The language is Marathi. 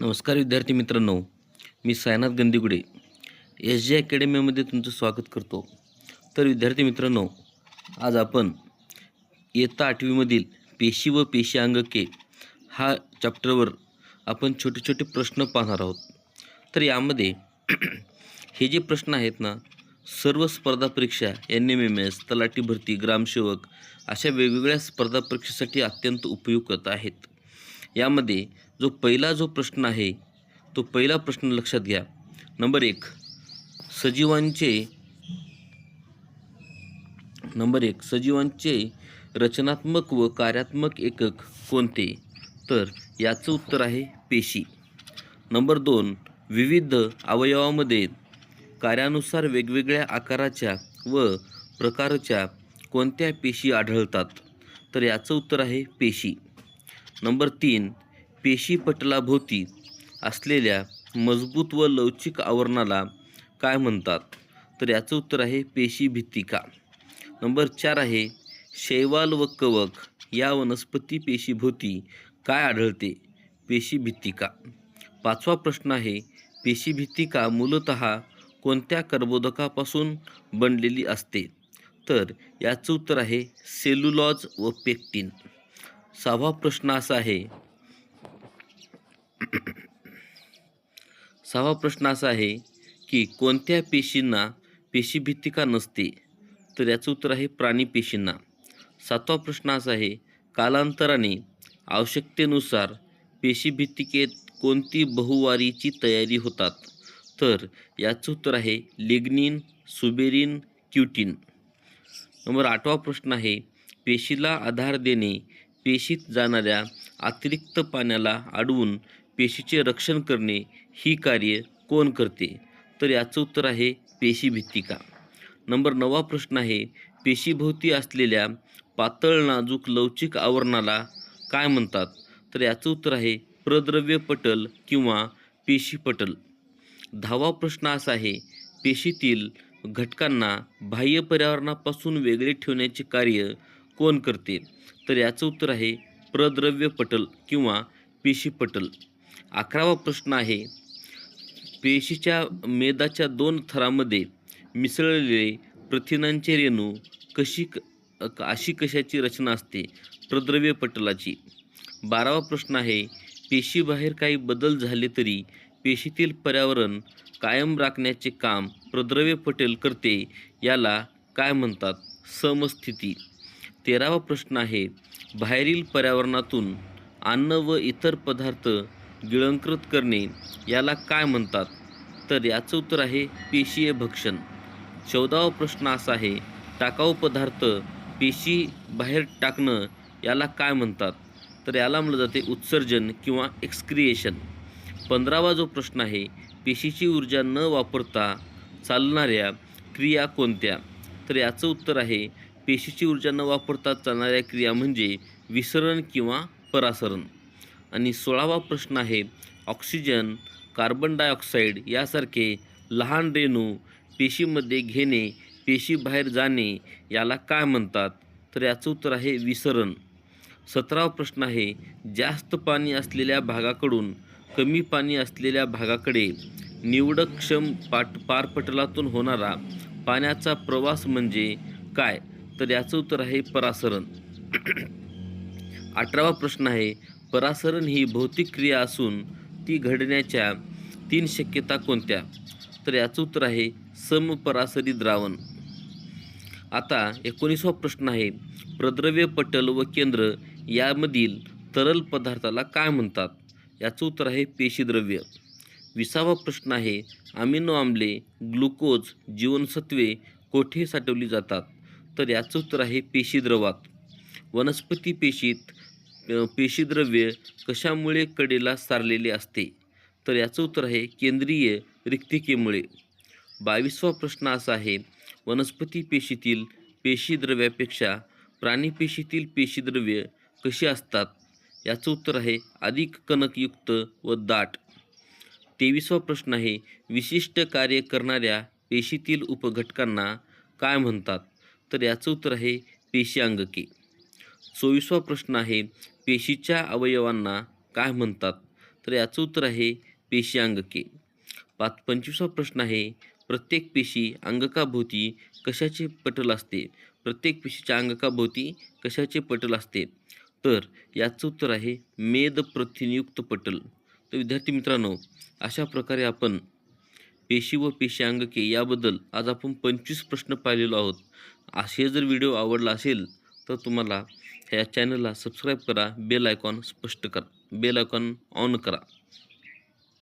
नमस्कार विद्यार्थी मित्रांनो मी सायनाथ गंदिगुडे. एस जे अकॅडमीमध्ये तुमचं स्वागत करतो. तर विद्यार्थी मित्रांनो आज आपण इयत्ता आठवीमधील पेशी व पेशी अंगके हा चॅप्टरवर आपण छोटे छोटे प्रश्न पाहणार आहोत. तर यामध्ये हे जे प्रश्न आहेत ना सर्व स्पर्धा परीक्षा एन एम एम एस तलाठी भरती ग्रामसेवक अशा वेगवेगळ्या स्पर्धा परीक्षेसाठी अत्यंत उपयुक्त आहेत. यामध्ये जो पहिला जो प्रश्न आहे तो पहिला प्रश्न लक्षात घ्या. नंबर एक सजीवांचे नंबर एक सजीवांचे रचनात्मक व कार्यात्मक एकक कोणते? तर याचं उत्तर आहे पेशी. नंबर दोन विविध अवयवामध्ये कार्यानुसार वेगवेगळ्या आकाराच्या व प्रकारच्या कोणत्या पेशी आढळतात? तर याचं उत्तर आहे पेशी. नंबर तीन पेशीपटलाभोवती असलेल्या मजबूत व लवचिक आवरणाला काय म्हणतात? तर याचं उत्तर आहे पेशी भित्तिका. नंबर चार आहे शैवाल व कवक या वनस्पती पेशीभोवती काय आढळते? पेशी भित्तिका. पाचवा प्रश्न आहे पेशी भित्तिका मूलतः कोणत्या कर्बोदकापासून बनलेली असते? तर याचं उत्तर आहे सेल्युलॉज व पेक्टिन. सहावा प्रश्न असा आहे सहावा प्रश्न असा आहे की कोणत्या पेशींना पेशीभित्तिका नसते? तर याचं उत्तर आहे प्राणी पेशींना. सातवा प्रश्न असा आहे कालांतराने आवश्यकतेनुसार पेशीभित्तिकेत कोणती बहुवारीची तयारी होतात? तर याचं उत्तर आहे लिग्निन सुबेरिन क्युटिन. नंबर आठवा प्रश्न आहे पेशीला आधार देणे पेशीत जाणाऱ्या अतिरिक्त पाण्याला अडवून पेशीचे रक्षण करणे ही कार्य कोण करते? तर याचं उत्तर आहे पेशी भित्तिका. नंबर नवा प्रश्न आहे पेशीभोवती असलेल्या पातळ नाजूक लवचिक आवरणाला काय म्हणतात? तर याचं उत्तर आहे प्रद्रव्य पटल किंवा पेशीपटल दहावा प्रश्न असा आहे पेशीतील घटकांना बाह्य पर्यावरणापासून वेगळे ठेवण्याचे कार्य कोण करते? तर याचं उत्तर आहे प्रद्रव्य पटल किंवा पेशीपटल अकरावा प्रश्न आहे. पेशीच्या मेदाच्या दोन थरामध्ये मिसळलेले प्रथिनांचे रेणू कशी क क- अशी कशाची रचना असते? प्रद्रव्य पटलाची. बारावा प्रश्न आहे पेशीबाहेर काही बदल झाले तरी पेशीतील पर्यावरण कायम राखण्याचे काम प्रद्रव्य पटेल करते याला काय म्हणतात? समस्थिती. तेरावा प्रश्न आहे बाहेरील पर्यावरणातून अन्न व इतर पदार्थ गिळंकृत करणे याला काय म्हणतात? तर याचं उत्तर आहे पेशीय भक्षण. चौदावा प्रश्न असा आहे टाकाऊ पदार्थ पेशी बाहेर टाकणं याला काय म्हणतात? तर याला म्हटलं जाते उत्सर्जन किंवा एक्सक्रिएशन पंधरावा जो प्रश्न आहे पेशीची ऊर्जा न वापरता चालणाऱ्या क्रिया कोणत्या? तर याचं उत्तर आहे पेशीची ऊर्जा न वापरता चालणाऱ्या क्रिया म्हणजे विसरण किंवा परासरण. आणि सोळावा प्रश्न आहे ऑक्सिजन कार्बन डायऑक्साईड यासारखे लहान रेणू पेशीमध्ये घेणे पेशी बाहेर जाणे याला काय म्हणतात? तर याचं उत्तर आहे विसरण. सतरावा प्रश्न आहे जास्त पाणी असलेल्या भागाकडून कमी पाणी असलेल्या भागाकडे निवडक्षम पाट पारपटलातून होणारा पाण्याचा प्रवास म्हणजे काय? तर याचं उत्तर आहे परासरण. अठरावा प्रश्न आहे परासरण ही भौतिक क्रिया असून ती घडण्याच्या तीन शक्यता कोणत्या? तर याचं उत्तर आहे समपरासरी द्रावण. आता एकोणीसवा प्रश्न आहे प्रद्रव्य पटल व केंद्र यामधील तरल पदार्थाला काय म्हणतात? याचं उत्तर आहे पेशीद्रव्य. विसावा प्रश्न आहे अमिनो आम्ले ग्लुकोज जीवनसत्वे कोठे साठवली जातात? तर याचं उत्तर आहे पेशीद्रवात. वनस्पती पेशीत पेशीद्रव्य कशामुळे कडेला सारलेले असते? तर याचं उत्तर आहे केंद्रीय रिक्तिकेमुळे. बावीसवा प्रश्न असा आहे वनस्पती पेशीतील पेशीद्रव्यापेक्षा प्राणी पेशीतील पेशीद्रव्य कशी असतात? याचं उत्तर आहे अधिक कणकयुक्त व दाट. तेवीसवा प्रश्न आहे विशिष्ट कार्य करणाऱ्या पेशीतील उपघटकांना काय म्हणतात? तर याचं उत्तर आहे पेशी अंगके. चोवीसवा प्रश्न आहे पेशीच्या अवयवांना काय म्हणतात? तर याचं उत्तर आहे पेशी अंगके. पाच पंचवीसवा प्रश्न आहे प्रत्येक पेशी अंगकाभोवती कशाचे पटल असते? प्रत्येक पेशीच्या अंगकाभोवती कशाचे पटल असते? तर याचं उत्तर आहे मेद प्रथिनयुक्त पटल. तर विद्यार्थी मित्रांनो अशा प्रकारे आपण पेशी व पेशी अंगके याबद्दल आज आपण पंचवीस प्रश्न पाहिलेलो आहोत. असे जर व्हिडिओ आवडला असेल तर तुम्हाला ह्या चॅनलला सबस्क्राईब करा बेल आयकॉन स्पष्ट करा बेल आयकॉन ऑन करा.